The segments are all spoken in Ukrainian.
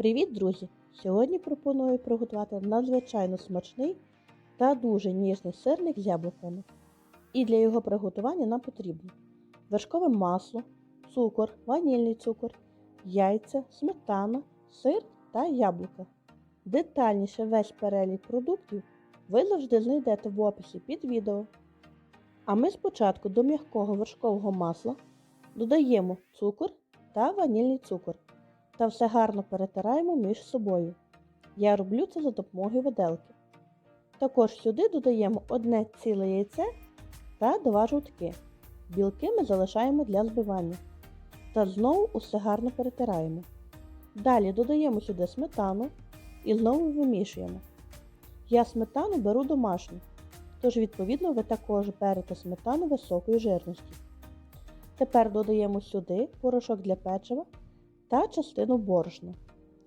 Привіт, друзі! Сьогодні пропоную приготувати надзвичайно смачний та дуже ніжний сирник з яблуками. І для його приготування нам потрібно вершкове масло, цукор, ванільний цукор, яйця, сметана, сир та яблука. Детальніше весь перелік продуктів ви завжди знайдете в описі під відео. А ми спочатку до м'якого вершкового масла додаємо цукор та ванільний цукор та все гарно перетираємо між собою. Я роблю це за допомогою виделки. Також сюди додаємо одне ціле яйце та два жовтки. Білки ми залишаємо для збивання. Та знову усе гарно перетираємо. Далі додаємо сюди сметану і знову вимішуємо. Я сметану беру домашню, тож відповідно ви також берете сметану високої жирності. Тепер додаємо сюди порошок для печива та частину борошна.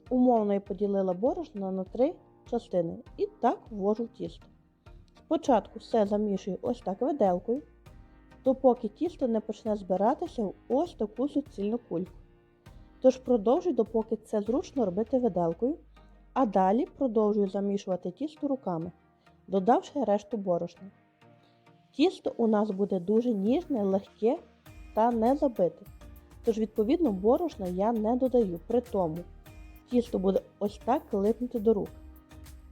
Умовно я поділила борошно на три частини і так ввожу тісто. Спочатку все замішую ось так виделкою, допоки тісто не почне збиратися в ось таку суцільну кульку. Тож продовжую, допоки це зручно робити виделкою, а далі продовжую замішувати тісто руками, додавши решту борошна. Тісто у нас буде дуже ніжне, легке та не забите. Тож, відповідно, борошна я не додаю. При тому тісто буде ось так липнути до рук.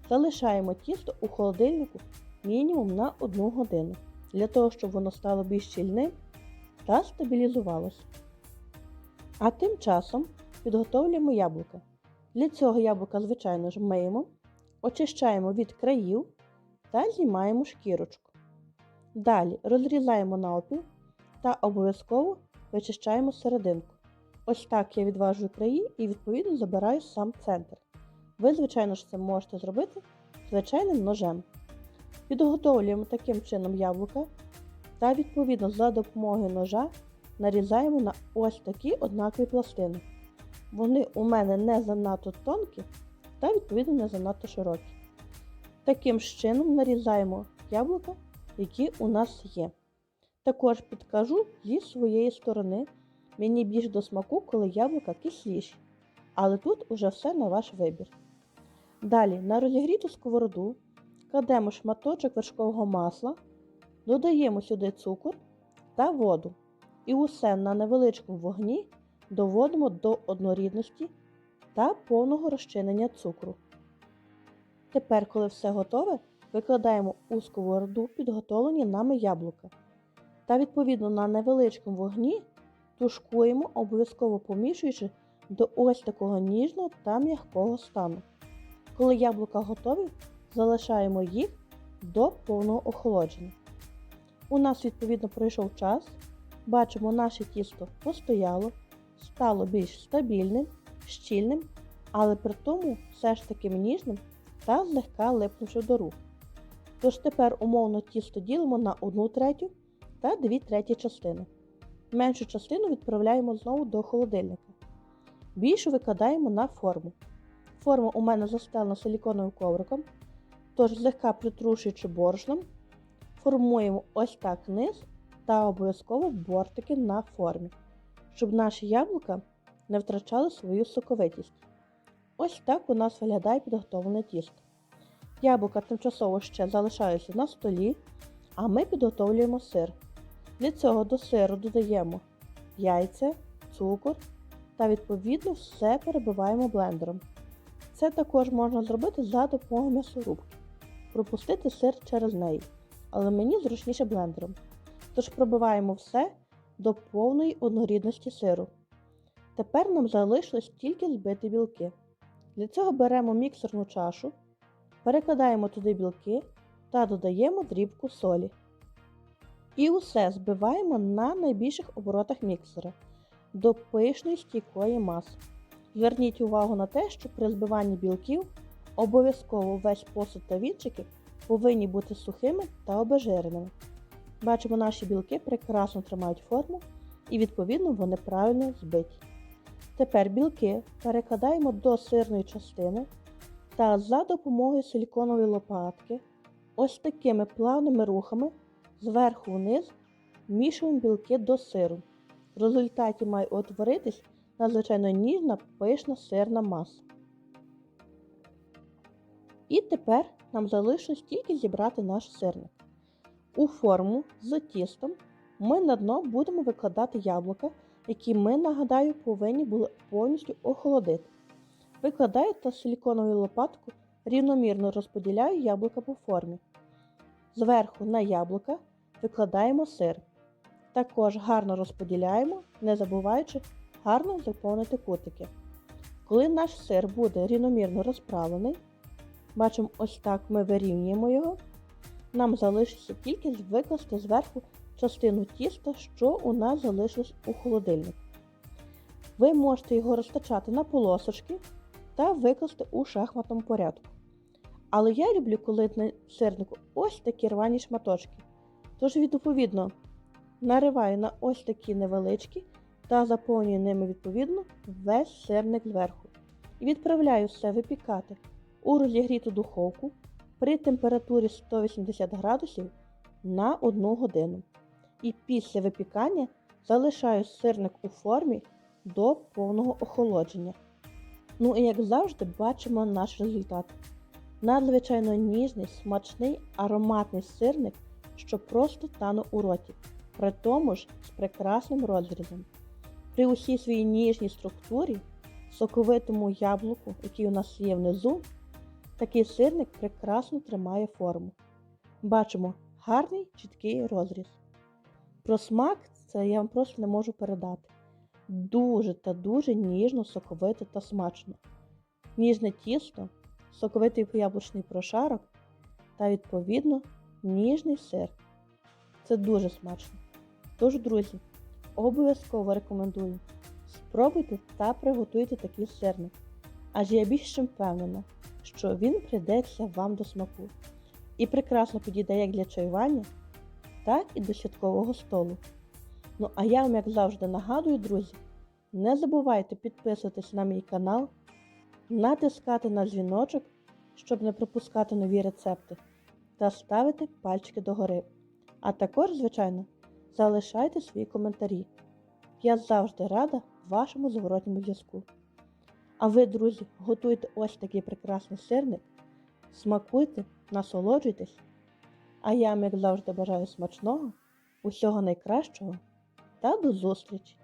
Залишаємо тісто у холодильнику мінімум на 1 годину, для того, щоб воно стало більш щільним та стабілізувалося. А тим часом підготовлюємо яблука. Для цього яблука, звичайно ж, миємо, очищаємо від країв та знімаємо шкірочку. Далі розрізаємо навпіл та обов'язково вичищаємо серединку. Ось так я відважую краї і відповідно забираю сам центр. Ви, звичайно ж, це можете зробити звичайним ножем. Підготовлюємо таким чином яблука та відповідно за допомогою ножа нарізаємо на ось такі однакові пластини. Вони у мене не занадто тонкі та відповідно не занадто широкі. Таким чином нарізаємо яблука, які у нас є. Також підкажу зі своєї сторони, мені більш до смаку, коли яблука кисліші, але тут уже все на ваш вибір. Далі на розігріту сковороду кладемо шматочок вершкового масла, додаємо сюди цукор та воду. І усе на невеличкому вогні доводимо до однорідності та повного розчинення цукру. Тепер, коли все готове, викладаємо у сковороду підготовлені нами яблука та відповідно на невеличкому вогні тушкуємо, обов'язково помішуючи до ось такого ніжного та м'якого стану. Коли яблука готові, залишаємо їх до повного охолодження. У нас, відповідно, пройшов час. Бачимо, наше тісто постояло, стало більш стабільним, щільним, але при тому все ж таки ніжним та злегка липнувши до рук. Тож тепер умовно тісто ділимо на 1 третю та 2 треті частини. Меншу частину відправляємо знову до холодильника. Більшу викладаємо на форму. Форма у мене застелена силіконовим ковриком, тож злегка притрушуючи борошном, формуємо ось так низ та обов'язково бортики на формі, щоб наші яблука не втрачали свою соковитість. Ось так у нас виглядає підготовлене тісто. Яблука тимчасово ще залишаються на столі, а ми підготовлюємо сир. Для цього до сиру додаємо яйця, цукор та відповідно все перебиваємо блендером. Це також можна зробити за допомогою м'ясорубки, пропустити сир через неї, але мені зручніше блендером. Тож пробиваємо все до повної однорідності сиру. Тепер нам залишилось тільки збити білки. Для цього беремо міксерну чашу, перекладаємо туди білки та додаємо дрібку солі. І усе збиваємо на найбільших оборотах міксера до пишної стійкої маси. Зверніть увагу на те, що при збиванні білків обов'язково весь посуд та вінчики повинні бути сухими та обезжиреними. Бачимо, наші білки прекрасно тримають форму і, відповідно, вони правильно збиті. Тепер білки перекладаємо до сирної частини та за допомогою силіконової лопатки ось такими плавними рухами зверху вниз вмішуємо білки до сиру. В результаті має утворитись надзвичайно ніжна пишна сирна маса. І тепер нам залишилось тільки зібрати наш сирник. У форму з тістом ми на дно будемо викладати яблука, які ми, нагадаю, повинні були повністю охолодити. Викладаю та силіконовою лопаткою рівномірно розподіляю яблука по формі. Зверху на яблука викладаємо сир. Також гарно розподіляємо, не забуваючи гарно заповнити кутики. Коли наш сир буде рівномірно розправлений, бачимо, ось так ми вирівнюємо його. Нам залишиться тільки викласти зверху частину тіста, що у нас залишилось у холодильнику. Ви можете його розтачати на полосочки та викласти у шахматному порядку. Але я люблю, коли на сирнику ось такі рвані шматочки. Тож, відповідно, нариваю на ось такі невеличкі та заповнюю ними відповідно весь сирник зверху. І відправляю все випікати у розігріту духовку при температурі 180 градусів на 1 годину. І після випікання залишаю сирник у формі до повного охолодження. Ну і як завжди бачимо наш результат. Надзвичайно ніжний, смачний, ароматний сирник, що просто тане у роті, при тому ж з прекрасним розрізом. При усій своїй ніжній структурі, соковитому яблуку, який у нас є внизу, такий сирник прекрасно тримає форму. Бачимо гарний чіткий розріз. Про смак це я вам просто не можу передати. Дуже та дуже ніжно, соковите та смачно. Ніжне тісто, соковитий яблучний прошарок та, відповідно, ніжний сир. Це дуже смачно. Тож, друзі, обов'язково рекомендую. Спробуйте та приготуйте такий сирник. Адже я більш чим впевнена, що він прийдеться вам до смаку і прекрасно підійде як для чаювання, так і до святкового столу. Ну а я вам, як завжди, нагадую, друзі, не забувайте підписуватись на мій канал, натискати на дзвіночок, щоб не пропускати нові рецепти, та ставити пальчики догори. А також, звичайно, залишайте свої коментарі. Я завжди рада вашому зворотньому зв'язку. А ви, друзі, готуйте ось такий прекрасний сирник, смакуйте, насолоджуйтесь. А я вам, як завжди, бажаю смачного, усього найкращого та до зустрічі!